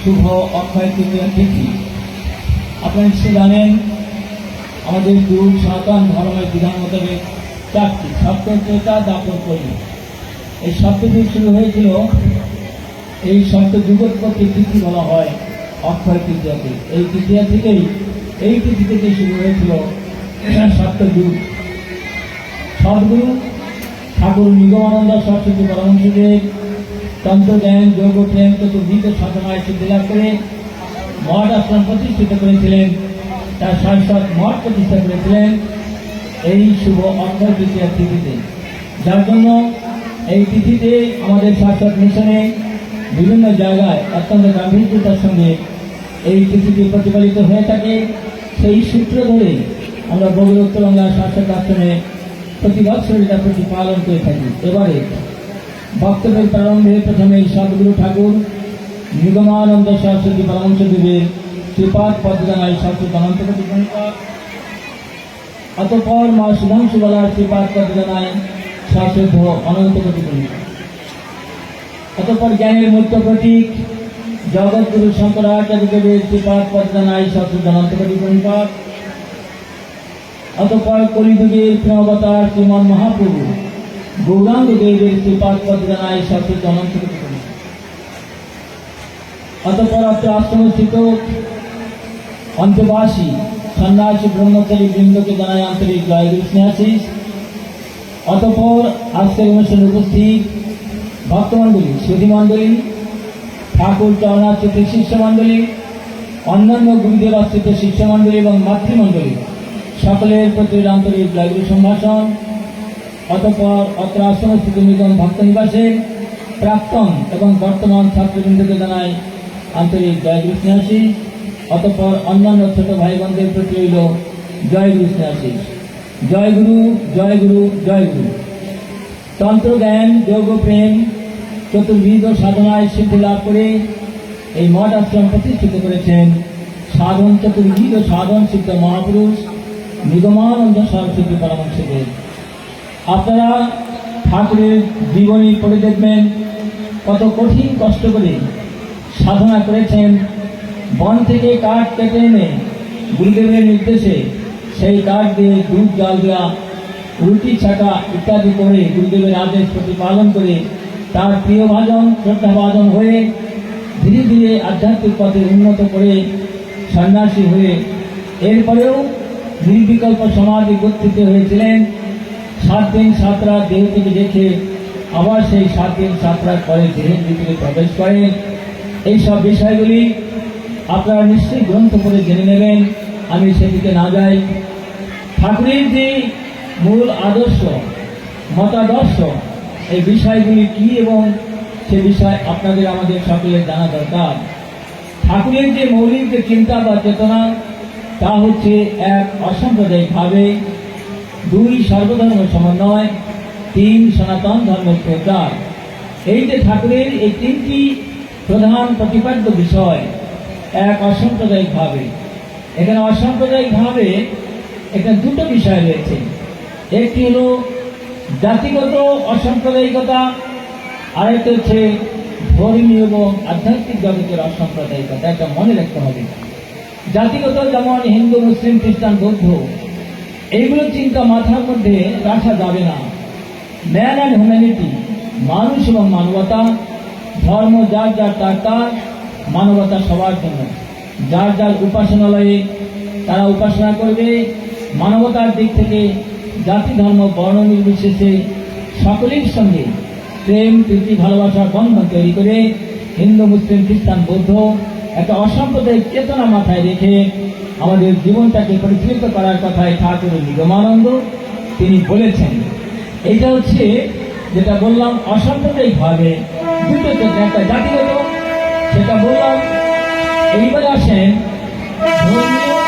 শুভ অক্ষয় তৃতীয় তিথি। আপনারা নিশ্চয় জানেন, আমাদের দুই সনাতন ধর্মের বিধান মোতাবেক চারটি সপ্ত দাপর করি এই সপ্তটি শুরু হয়েছিল, এই সপ্ত যুগোৎপত্তি তিথি বলা হয় অক্ষয় তৃতীয়াকে এই তৃতীয়া থেকেই, এই তিথি থেকে শুরু হয়েছিল সপ্ত যুগ সদ্গুরু, ঠাকুর নিগমানন্দ সরস্বতী পরমহংসদেব তন্ত্র জ্ঞান যোগ প্রেম চতুর্ভিত সাধনায় সিদ্ধি লাভ করে মঠ আশ্রম প্রতিষ্ঠিত করেছিলেন। তার শাশ্বত মঠ প্রতিষ্ঠা করেছিলেন এই শুভ অক্ষয় তিথিতে। যার জন্য এই তিথিতে আমাদের শাশ্বত মিশনে বিভিন্ন জায়গায় অত্যন্ত গাম্ভীর্যতার সঙ্গে এই তিথিটি প্রতিপালিত হয়ে থাকে। সেই সূত্র ধরে আমরা বগুড়া উত্তরবঙ্গা শাসক আশ্রমে প্রতি বছর এটা প্রতিপালন করে থাকি। এবারে বক্তব্যের প্রারম্ভে প্রথমে সদগুরু ঠাকুর, নিগমানন্দ সরস্বতী পরামর্শ দেবের শ্রীপাদ পদ্মায় সরস্বতী গণিপাত অতঃপর মা সুধাংশু বলার শ্রীপাদ পদ্মায় সরস্বতী গণিপাত অতঃপর জ্ঞানের মুক্ত প্রতীক, জগৎগুরু শঙ্করাচার্য দেবের শ্রীপাদ পদ্মায় সরস্বতী গণিপাত অতঃপর কলিযুগের প্রেমবতার শ্রীমন মহাপ্রভু গৌরাঙ্গ দেবের পদ্মায় সরস্বতী অনন্তপতি গণিপাত অতঃপর অত্র আশ্রমস্থিত অন্তবাসী সন্ন্যাসী ব্রহ্মচারী বৃন্দকে জানায় আন্তরিক জয় স্নেহাশিস অতঃপর আজকের অনুষ্ঠানে উপস্থিত ভক্তমণ্ডলী সুধীমণ্ডলী ঠাকুর চরণাচ্যুত শিষ্যমণ্ডলী অন্যান্য গুরুদেব আশ্রিত শিষ্যমণ্ডলী এবং মাতৃমণ্ডলী, সকলের প্রতি আন্তরিক জয়গুরু সম্ভাষণ। অতঃপর অত্র আশ্রমস্থিত নিগম ভক্ত নিবাসে প্রাক্তন এবং বর্তমান ছাত্রবৃন্দকে জানায়, আন্তরিক জয়গুরু স্নেহাসী অতঃপর অন্যান্য ছোট ভাই বোনদের প্রতি রইল জয়গুরু স্নেহাসী জয়গুরু জয়গুরু জয়গুরু তন্ত্র জ্ঞান যোগ প্রেম, চতুর্বিধ সাধনায় সিদ্ধি লাভ করে এই মঠ আশ্রম প্রতিষ্ঠিত করেছেন সাধন চতুর্বিধ সাধন সিদ্ধ মহাপুরুষ নিগমানন্দ সরস্বতী পরামর্শদেব আপনারা ঠাকুরের জীবনী পড়ে দেখবেন কত কঠিন কষ্ট করে সাধনা করেছেন। বন থেকে কাঠ কেটে এনে গুরুদেবের নির্দেশে সেই কাঠ দিয়ে দুধ জল দেওয়া রুটি, ছাকা ইত্যাদি করে গুরুদেবের আদেশ প্রতিপালন করে তার প্রিয় ভাজন, শ্রদ্ধা ভাজন হয়ে ধীরে ধীরে আধ্যাত্মিক পথে উন্নত করে সন্ন্যাসী হয়ে এরপরেও নির্বিকল্প সমাধি গঠিত হয়েছিলেন। সাত দিন সাত রাত দেহ থেকে দেখে আবার সেই সাত দিন সাত রাত পরে দেহের ভিতরে প্রবেশ করেন। এইসব বিষয়গুলি আপনারা নিশ্চয়ই গ্রন্থ করে জেনে নেবেন। আমি সেদিকে না যাই। ঠাকুরের যে মূল আদর্শ, মতাদর্শ, এই বিষয়গুলি কি এবং সে বিষয় আপনাদের আমাদের সকলের জানা দরকার। ঠাকুরের যে মৌলিক যে চিন্তা বা চেতনা, তা হচ্ছে এক অসাম্প্রদায়িক ভাবে দুই সর্বধর্ম সমন্বয় তিন সনাতন ধর্ম প্রচার এই যে ঠাকুরের এই তিনটি প্রধান প্রতিপাদ্য বিষয়, এক অসাম্প্রদায়িক ভাবে। এখানে অসাম্প্রদায়িক ভাবে এখানে দুটো বিষয় রয়েছে। একটি হলো জাতিগত অসাম্প্রদায়িকতা, আরেকটা হচ্ছে ধর্মীয় এবং আধ্যাত্মিক জগতের অসাম্প্রদায়িকতা। একটা মনে রাখতে হবে। জাতিগত যেমন হিন্দু, মুসলিম, খ্রিস্টান, বৌদ্ধ এইগুলো চিন্তা মাথার মধ্যে রাখা যাবে না। ম্যান অ্যান্ড হিউম্যানিটি মানুষ এবং মানবতা, ধর্ম যার যার তার তার, মানবতা সবার জন্য। যার যার উপাসনালয়ে তারা উপাসনা করবে, মানবতার দিক থেকে জাতি, ধর্ম, বর্ণ, নির্বিশেষে সকলের সঙ্গে প্রেম, প্রীতি ভালোবাসার বন্ধন তৈরি করে হিন্দু, মুসলিম, খ্রিস্টান, বৌদ্ধ একটা অসাম্প্রদায়িক চেতনা মাথায় রেখে আমাদের জীবনটাকে পরিচালিত করার কথায় ঠাকুর নিগমানন্দ তিনি বলেছেন। এটা হচ্ছে যেটা বললাম, অসাম্প্রদায়িকভাবে দুটো একটা জাতিগত, সেটা বললাম। এইবার আসেন ধর্মীয়